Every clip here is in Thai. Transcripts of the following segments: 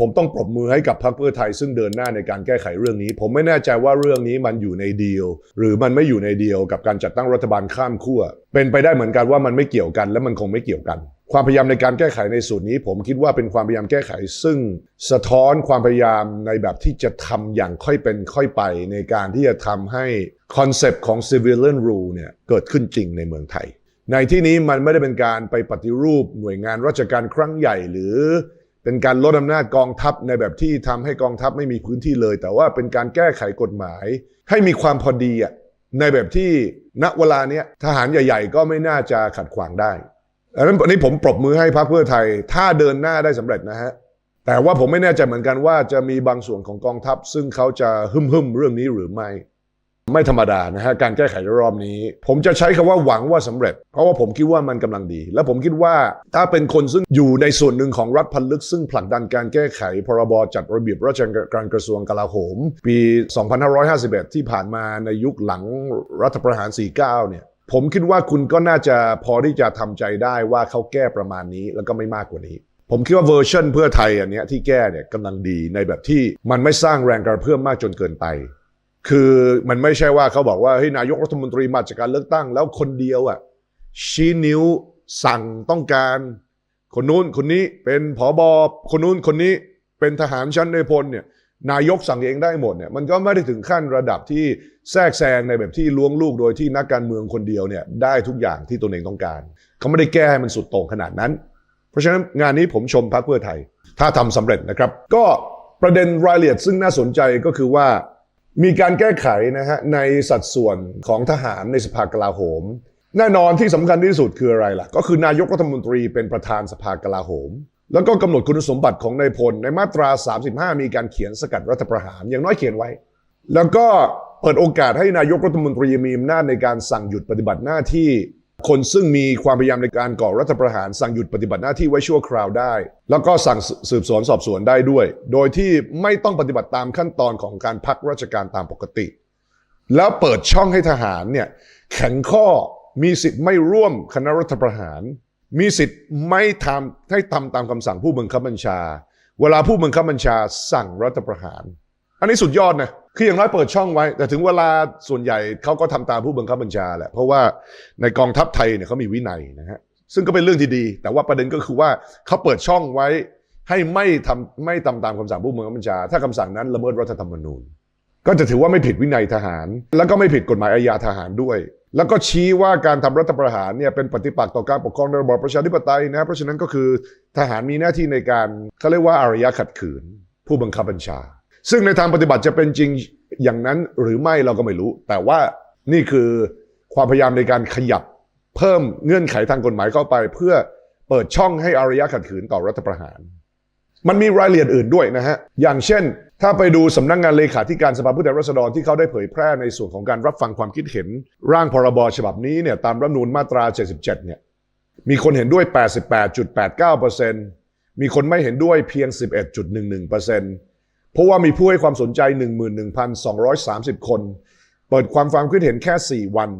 ผมต้องปรบมือให้กับพรรคเพื่อไทยซึ่งเดินหน้าในการแก้ไขเรื่องนี้ ผมไม่แน่ใจว่าเรื่องนี้มันอยู่ในเดียลหรือมันไม่อยู่ในเดียลกับการจัดตั้งรัฐบาลข้ามขั้วเป็นไปได้เหมือนกันว่ามันไม่เกี่ยวกันและมันคงไม่เกี่ยวกัน ความพยายามในการแก้ไขในส่วนนี้ ผมคิดว่าเป็นความพยายามแก้ไข ซึ่งสะท้อนความพยายามในแบบที่จะทำอย่างค่อยเป็นค่อยไปในการที่จะทำให้คอนเซปต์ของ civilian rule เนี่ยเกิดขึ้นจริงในเมืองไทยในที่นี้มันไม่ได้เป็นการไปปฏิรูปหน่วยงานราชการครั้งใหญ่หรือ เป็นการลดอำนาจกองทัพในแบบที่ทำให้กองทัพไม่มีพื้นที่เลย แต่ว่าเป็นการแก้ไขกฎหมาย ให้มีความพอดีอะในแบบที่ณเวลาเนี้ยทหารใหญ่ ๆ ก็ไม่น่าจะขัดขวางได้ดังนั้นวันนี้ผมปรบมือให้พรรคเพื่อไทย ถ้าเดินหน้าได้สำเร็จนะฮะแต่ว่าผมไม่แน่ใจเหมือนกันว่าจะมีบางส่วนของกองทัพ ซึ่งเขาจะหึ่มๆเรื่องนี้หรือไม่ ไม่ธรรมดานะฮะการแก้ไขรอบนี้ ผมจะใช้คำว่าหวังว่าสำเร็จ เพราะว่าผมคิดว่ามันกำลังดี และผมคิดว่าถ้าเป็นคนซึ่งอยู่ในส่วนหนึ่งของรัฐพันลึก ซึ่งผลักดันการแก้ไขพรบจัดระเบียบราชการกระทรวงกลาโหม ปี 2551 ที่ผ่านมาในยุคหลังรัฐประหาร 49 เนี่ยผมคิดว่าคุณก็น่าจะพอที่จะทำใจได้ว่าเขาแก้ประมาณนี้แล้วก็ไม่มากกว่านี้ ผมคิดว่าเวอร์ชันเพื่อไทยอันเนี้ยที่แก้เนี่ยกำลังดีในแบบที่มันไม่สร้างแรงกระเพื่อมมากจนเกินไป คือมันไม่ใช่ว่าเขาบอกว่าเฮ้ยนายกรัฐมนตรีมาจากการเลือกตั้ง แล้วคนเดียวอะชี้นิ้วสั่งต้องการ คนนู้นคนนี้เป็นผอบอคนนู้นคนนี้เป็นทหารชั้นในพลเนี่ยนายกสั่งเองได้หมดเนี่ยมันก็ไม่ได้ถึงขั้นระดับที่แทรกแซงในแบบที่ล้วงลูกโดยที่นักการเมืองคนเดียวเนี่ยได้ทุกอย่างที่ตนเองต้องการ เขาไม่ได้แก้ให้มันสุดโต่งขนาดนั้น เพราะฉะนั้นงานนี้ผมชมพรรคเพื่อไทย ถ้าทำสำเร็จนะครับ ก็ประเด็นรายละเอียดซึ่งน่าสนใจก็คือว่า มีการแก้ไขนะฮะในสัดส่วนของทหารในสภากลาโหม แน่นอนที่สำคัญที่สุดคืออะไรล่ะ ก็คือนายกรัฐมนตรีเป็นประธานสภากลาโหม แล้วก็กำหนดคุณสมบัติของนายพลในมาตรา 35 มีการเขียนสกัดรัฐประหารอย่างน้อยเขียนไว้ แล้วก็เปิดโอกาสให้นายกรัฐมนตรีมีอำนาจในการสั่งหยุดปฏิบัติหน้าที่ คนซึ่งมีความพยายามในการก่อรัฐประหารสั่งหยุดปฏิบัติหน้าที่ไว้ชั่วคราวได้ แล้วก็สั่งสืบสวนสอบสวนได้ด้วย โดยที่ไม่ต้องปฏิบัติตามขั้นตอนของการพักราชการตามปกติ แล้วเปิดช่องให้ทหารเนี่ยแข็งข้อมีสิทธิ์ไม่ร่วมคณะรัฐประหาร มีสิทธิ์ไม่ทำให้ทำตามคำสั่งผู้บังคับบัญชา เวลาผู้บังคับบัญชาสั่งรัฐประหาร อันนี้สุดยอดนะ คืออย่างน้อยเปิดช่องไว้ แต่ถึงเวลาส่วนใหญ่เขาก็ทำตามผู้บังคับบัญชาแหละเพราะว่าในกองทัพไทยเนี่ยเขามีวินัยนะฮะซึ่งก็เป็นเรื่องที่ดี แต่ว่าประเด็นก็คือว่าเขาเปิดช่องไว้ให้ไม่ทำไม่ทำตามคำสั่งผู้บังคับบัญชา ถ้าคำสั่งนั้นละเมิดรัฐธรรมนูญ ก็จะถือว่าไม่ผิดวินัยทหาร แล้วก็ไม่ผิดกฎหมายอาญาทหารด้วย แล้วก็ชี้ว่าการทำรัฐประหารเนี่ยเป็นปฏิปักษ์ต่อการปกครองในระบอบประชาธิปไตยนะเพราะฉะนั้นก็คือทหารมีหน้าที่ในการเขาเรียกว่าอารยะขัดขืน ผู้บังคับบัญชา ซึ่งในทางปฏิบัติจะเป็นจริงอย่างนั้นหรือไม่เราก็ไม่รู้ แต่ว่านี่คือความพยายามในการขยับเพิ่มเงื่อนไขทางกฎหมายเข้าไป เพื่อเปิดช่องให้อารยะขัดขืนต่อรัฐประหาร มันมีรายละเอียดอื่นด้วยนะฮะ อย่างเช่น ถ้าไปดูสำนักงงานเลขาธิการสภาผู้แทนราษฎรที่เขาได้เผยแพร่ในส่วนของการรับฟังความคิดเห็น ร่างพรบฉบับนี้เนี่ยตามรัฐมนูญมาตรา 77 เนี่ยมีคนเห็นด้วย 88.89%มีคนไม่เห็นด้วยเพียง 11.11% เพราะว่ามีผู้ให้ความสนใจ 11,230 คน เปิดความฟังคิดเห็นแค่ 4 วัน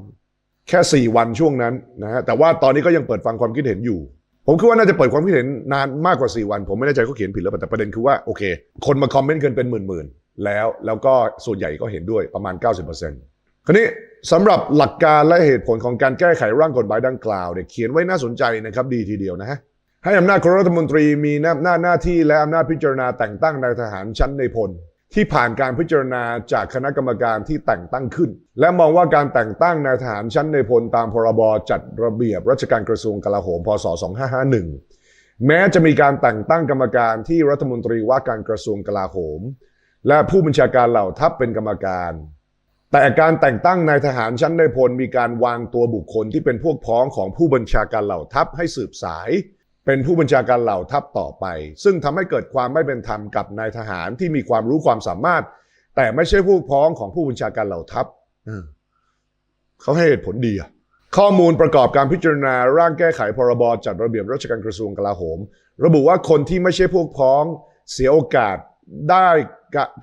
แค่ 4 วันช่วงนั้นนะฮะแต่ว่าตอนนี้ก็ยังเปิดฟังความคิดเห็นอยู่ ผมคิดว่าน่าจะเปิดความคิดเห็นนานมากกว่า 4 วัน ผมไม่แน่ใจเขาเขียนผิดหรือเปล่าแต่ประเด็นคือว่าโอเค คนมาคอมเมนต์กันเป็นหมื่นๆแล้วแล้วก็ส่วนใหญ่ก็เห็นด้วยประมาณ 90%คราวนี้สำหรับหลักการและเหตุผลของการแก้ไขร่างกฎหมายดังกล่าวเนี่ยเขียนไว้น่าสนใจนะครับดีทีเดียวนะฮะ ให้อำนาจคณะรัฐมนตรีมีหน้าหน้าหน้าที่และอำนาจพิจารณาแต่งตั้งนายทหารชั้นในพลที่ผ่านการพิจารณาจากคณะกรรมการที่แต่งตั้งขึ้น และมองว่าการแต่งตั้งนายทหารชั้นในพลตามพรบจัดระเบียบราชการกระทรวงกลาโหมพศ 2551 แม้จะมีการแต่งตั้งกรรมการที่รัฐมนตรีว่าการกระทรวงกลาโหม และผู้บัญชาการเหล่าทัพเป็นกรรมการ แต่การแต่งตั้งนายทหารชั้นในพลมีการวางตัวบุคคลที่เป็นพวกพ้องของผู้บัญชาการเหล่าทัพให้สืบสาย เป็นผู้บัญชาการเหล่าทัพต่อไป ซึ่งทำให้เกิดความไม่เป็นธรรมกับนายทหารที่มีความรู้ความสามารถ แต่ไม่ใช่ผู้พ้องของผู้บัญชาการเหล่าทัพเออเขาให้เหตุผลดีอะข้อมูลประกอบการพิจารณาร่างแก้ไขพรบจัดระเบียบราชการกระทรวงกลาโหม ระบุว่าคนที่ไม่ใช่พวกพ้องเสียโอกาสได้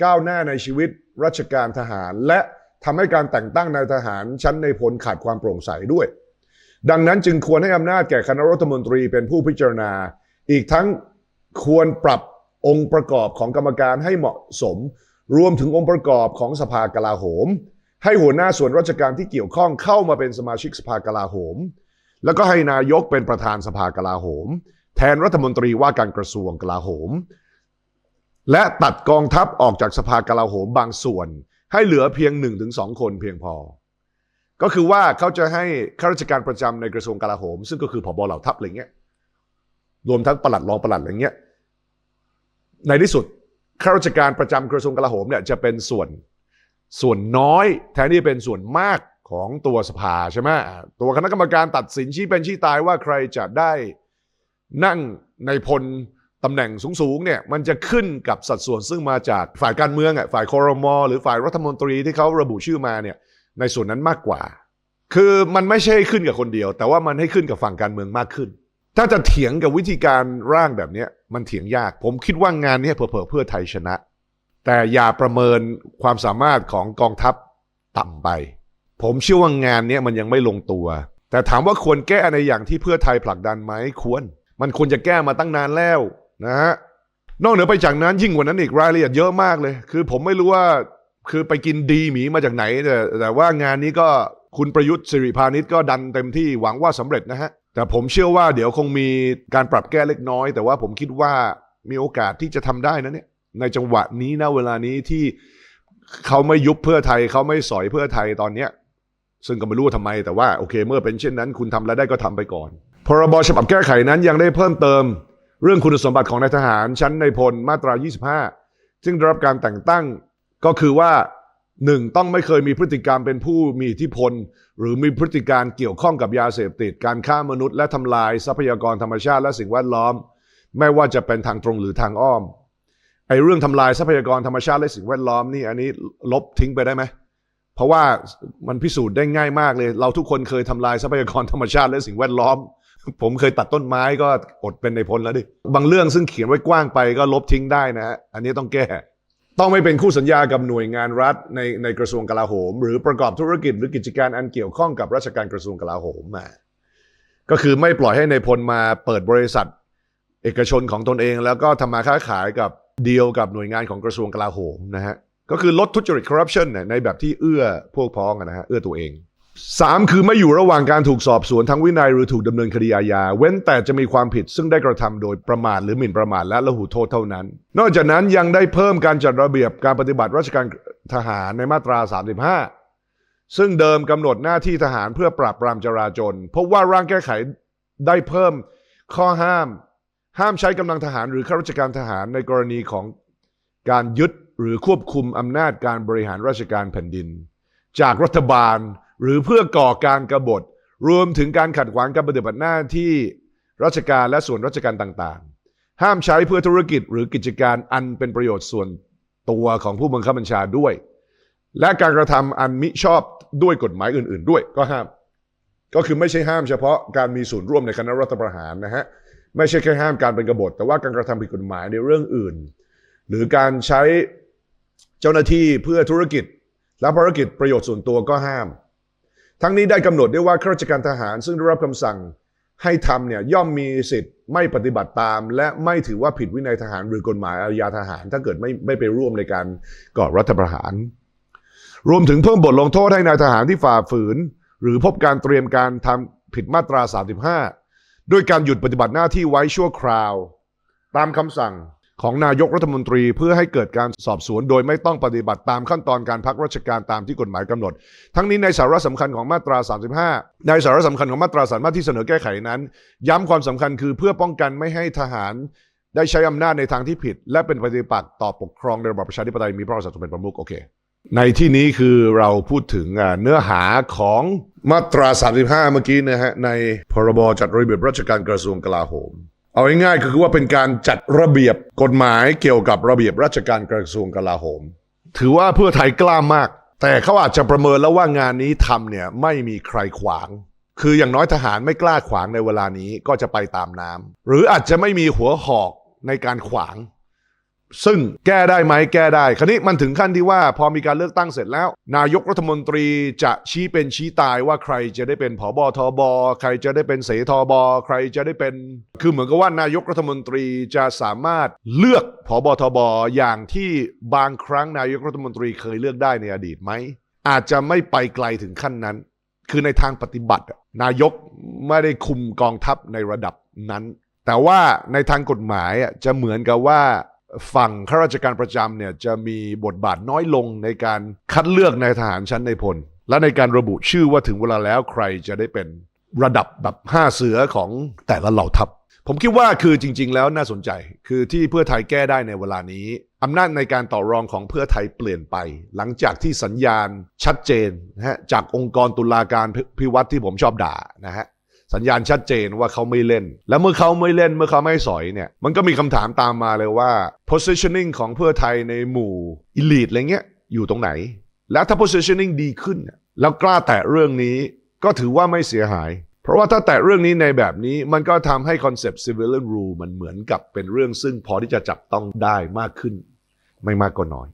ก้าวหน้าในชีวิตราชการทหาร และทำให้การแต่งตั้งนายทหารชั้นในพลขาดความโปร่งใสด้วย ดังนั้นจึงควรให้อำนาจแก่คณะรัฐมนตรีเป็นผู้พิจารณา อีกทั้งควรปรับองค์ประกอบของกรรมการให้เหมาะสม รวมถึงองค์ประกอบของสภากลาโหม ให้หัวหน้าส่วนราชการที่เกี่ยวข้องเข้ามาเป็นสมาชิกสภากลาโหม แล้วก็ให้นายกเป็นประธานสภากลาโหม แทนรัฐมนตรีว่าการกระทรวงกลาโหม และตัดกองทัพออกจากสภากลาโหมบางส่วน ให้เหลือเพียง 1-2 คนเพียงพอ ก็คือว่าเขาจะให้ข้าราชการประจำในกระทรวงกลาโหม ซึ่งก็คือผบเหล่าทัพอะไรเงี้ยรวมทั้งปลัดรองปลัดอะไรเงี้ยในที่สุดข้าราชการประจำกระทรวงกลาโหมเนี่ยจะเป็นส่วนส่วนน้อย แทนที่เป็นส่วนมากของตัวสภาใช่ไหมตัวคณะกรรมการตัดสินชี้เป็นชี้ตายว่าใครจะได้นั่งในพลตำแหน่งสูงๆเนี่ยมันจะขึ้นกับสัดส่วนซึ่งมาจากฝ่ายการเมืองอะฝ่ายคอรมอหรือฝ่ายรัฐมนตรีที่เขาระบุชื่อมาเนี่ย ในส่วนนั้นมากกว่า คือมันไม่ใช่ขึ้นกับคนเดียว แต่ว่ามันให้ขึ้นกับฝั่งการเมืองมากขึ้น ถ้าจะเถียงกับวิธีการร่างแบบนี้มันเถียงยาก ผมคิดว่างานนี้ยเผลอเพื่อไทยชนะ แต่อย่าประเมินความสามารถของกองทัพต่ำไป ผมเชื่อว่างานนี้มันยังไม่ลงตัว แต่ถามว่าควรแก้ในอย่างที่เพื่อไทยผลักดันไหมควร มันควรจะแก้มาตั้งนานแล้วนะฮะนอกเหนือไปจากนั้นยิ่งกว่านั้นอีกรายละเอียดเยอะมากเลย คือผมไม่รู้ว่า คือไปกินดีหมีมาจากไหนแต่แต่ว่างานนี้ก็คุณประยุทธ์สิริพานิชก็ดันเต็มที่หวังว่าสำเร็จนะฮะ แต่ผมเชื่อว่าเดี๋ยวคงมีการปรับแก้เล็กน้อย แต่ว่าผมคิดว่ามีโอกาสที่จะทำได้นะเนี่ยในจังหวะนี้นะเวลานี้ที่เขาไม่ยุบเพื่อไทยเขาไม่สอยเพื่อไทยตอนเนี้ยซึ่งก็ไม่รู้ว่าทำไมแต่ว่าโอเค เมื่อเป็นเช่นนั้น คุณทำแล้วได้ก็ทำไปก่อน พรบฉบับแก้ไขนั้นยังได้เพิ่มเติม เรื่องคุณสมบัติของนายทหารชั้นในพลมาตรา 25 ซึ่งได้รับการแต่งตั้ง ก็คือว่า 1. ต้องไม่เคยมีพฤติกรรมเป็นผู้มีอิทธิพล หรือมีพฤติการเกี่ยวข้องกับยาเสพติด การฆ่ามนุษย์และทำลายทรัพยากรธรรมชาติและสิ่งแวดล้อม ไม่ว่าจะเป็นทางตรงหรือทางอ้อมไอ้เรื่องทำลายทรัพยากรธรรมชาติและสิ่งแวดล้อมนี่อันนี้ลบทิ้งไปได้ไหมเพราะว่ามันพิสูจน์ได้ง่ายมากเลย เราทุกคนเคยทำลายทรัพยากรธรรมชาติและสิ่งแวดล้อม ผมเคยตัดต้นไม้ก็อดเป็นในพลแล้วดิบางเรื่องซึ่งเขียนไว้กว้างไปก็ลบทิ้งได้นะฮะอันนี้ต้องแก้ ต้องไม่เป็นคู่สัญญากับหน่วยงานรัฐในในกระทรวงกลาโหม หรือประกอบธุรกิจหรือกิจการอันเกี่ยวข้องกับราชการกระทรวงกลาโหมมาก็คือไม่ปล่อยให้ในพลมาเปิดบริษัท เอกชนของตนเอง แล้วก็ทำมาค้าขายกับเดียวกับหน่วยงานของกระทรวงกลาโหมนะฮะก็คือลดทุจริตคอร์รัปชันในแบบที่เอื้อพวกพ้องนะฮะเอื้อตัวเอง สามคือไม่อยู่ระหว่างการถูกสอบสวนทางวินัยหรือถูกดำเนินคดีอาญาเว้นแต่จะมีความผิดซึ่งได้กระทำโดยประมาทหรือหมิ่นประมาทและละหูโทษเท่านั้น นอกจากนั้นยังได้เพิ่มการจัดระเบียบการปฏิบัติราชการทหารในมาตรา 35 ซึ่งเดิมกำหนดหน้าที่ทหารเพื่อปราบปรามจราจรพบว่าร่างแก้ไขได้เพิ่มข้อห้าม ห้ามใช้กำลังทหารหรือข้าราชการทหารในกรณีของการยึดหรือควบคุมอำนาจการบริหารราชการแผ่นดิน จากรัฐบาล หรือเพื่อก่อการกบฏ รวมถึงการขัดขวางการปฏิบัติหน้าที่ราชการและส่วนราชการต่างๆ ห้ามใช้เพื่อธุรกิจหรือกิจการอันเป็นประโยชน์ส่วนตัวของผู้บังคับบัญชาด้วย และการกระทำอันมิชอบด้วยกฎหมายอื่น ๆ ด้วยก็ห้าม ก็คือไม่ใช่ห้ามเฉพาะการมีส่วนร่วมในคณะรัฐประหารนะฮะไม่ใช่แค่ห้ามการเป็นกบฏ แต่ว่าการกระทำผิดกฎหมายในเรื่องอื่น หรือการใช้เจ้าหน้าที่เพื่อธุรกิจ และภารกิจประโยชน์ส่วนตัวก็ห้าม ทั้งนี้ได้กำหนดด้วยว่าข้าราชการทหารซึ่งได้รับคำสั่งให้ทำเนี่ยย่อมมีสิทธิ์ไม่ปฏิบัติตาม และไม่ถือว่าผิดวินัยทหารหรือกฎหมายอาญาทหาร ถ้าเกิดไม่ไม่ไปร่วมในการก่อรัฐประหาร รวมถึงเพิ่มบทลงโทษให้นายทหารที่ฝ่าฝืน หรือพบการเตรียมการทำผิดมาตรา 35 ด้วยการหยุดปฏิบัติหน้าที่ไว้ชั่วคราว ตามคำสั่ง ของนายกรัฐมนตรีเพื่อให้เกิดการสอบสวน โดยไม่ต้องปฏิบัติตามขั้นตอนการพักราชการตามที่กฎหมายกำหนด ทั้งนี้ในสาระสำคัญของมาตรา 35 ในสาระสำคัญของมาตรา35ที่เสนอแก้ไขนั้น ย้ำความสำคัญคือเพื่อป้องกันไม่ให้ทหาร ได้ใช้อำนาจในทางที่ผิด และเป็นปฏิปักษ์ต่อปกครองในระบอบประชาธิปไตยมีพระมหากษัตริย์เป็นประมุขโอเคในที่นี้คือเราพูดถึงเนื้อหาของมาตรา 35 เมื่อกี้นะฮะในพรบจัดระเบียบราชการกระทรวงกลาโหม เอาง่ายๆก็คือว่าเป็นการจัดระเบียบกฎหมายเกี่ยวกับระเบียบราชการกระทรวงกลาโหม ถือว่าเพื่อไทยกล้ามาก แต่เขาอาจจะประเมินแล้วว่างานนี้ทำเนี่ยไม่มีใครขวาง คืออย่างน้อยทหารไม่กล้าขวางในเวลานี้ก็จะไปตามน้ำหรืออาจจะไม่มีหัวหอกในการขวาง ซึ่งแก้ได้ไหมแก้ได้ คราวนี้มันถึงขั้นที่ว่าพอมีการเลือกตั้งเสร็จแล้ว นายกรัฐมนตรีจะชี้เป็นชี้ตายว่าใครจะได้เป็นผบทบใครจะได้เป็นเสทบใครจะได้เป็น คือเหมือนกับว่านายกรัฐมนตรีจะสามารถเลือกผบทบอย่างที่บางครั้งนายกรัฐมนตรีเคยเลือกได้ในอดีตไหมอาจจะไม่ไปไกลถึงขั้นนั้น คือในทางปฏิบัติ นายกไม่ได้คุมกองทัพในระดับนั้น แต่ว่าในทางกฎหมายจะเหมือนกับว่า ฝั่งข้าราชการประจำเนี่ยจะมีบทบาทน้อยลงในการคัดเลือกในายทหารชั้นในพล และในการระบุชื่อว่าถึงเวลาแล้วใครจะได้เป็นระดับแบบห้าเสือของแต่ละเหล่าทัพ ผมคิดว่าคือจริง ๆ แล้วน่าสนใจ คือที่เพื่อไทยแก้ได้ในเวลานี้อำนาจในการต่อรองของเพื่อไทยเปลี่ยนไป หลังจากที่สัญญาณชัดเจนนะฮะจากองค์กรตุลาการพพิวัตรที่ผมชอบด่านะฮะ สัญญาณชัดเจนว่าเขาไม่เล่น แล้วเมื่อเขาไม่เล่นเมื่อเขาไม่สอยเนี่ยมันก็มีคำถามตามมาเลยว่า positioning ของเพื่อไทยในหมู่ elite อะไรเงี้ยอยู่ตรงไหน แล้วถ้า positioning ดีขึ้น แล้วกล้าแตะเรื่องนี้ก็ถือว่าไม่เสียหาย เพราะว่าถ้าแตะเรื่องนี้ในแบบนี้มันก็ทำให้คอนเซปต์ civilian rule มันเหมือนกับเป็นเรื่องซึ่งพอที่จะจับต้องได้มากขึ้น ไม่มากก็น้อย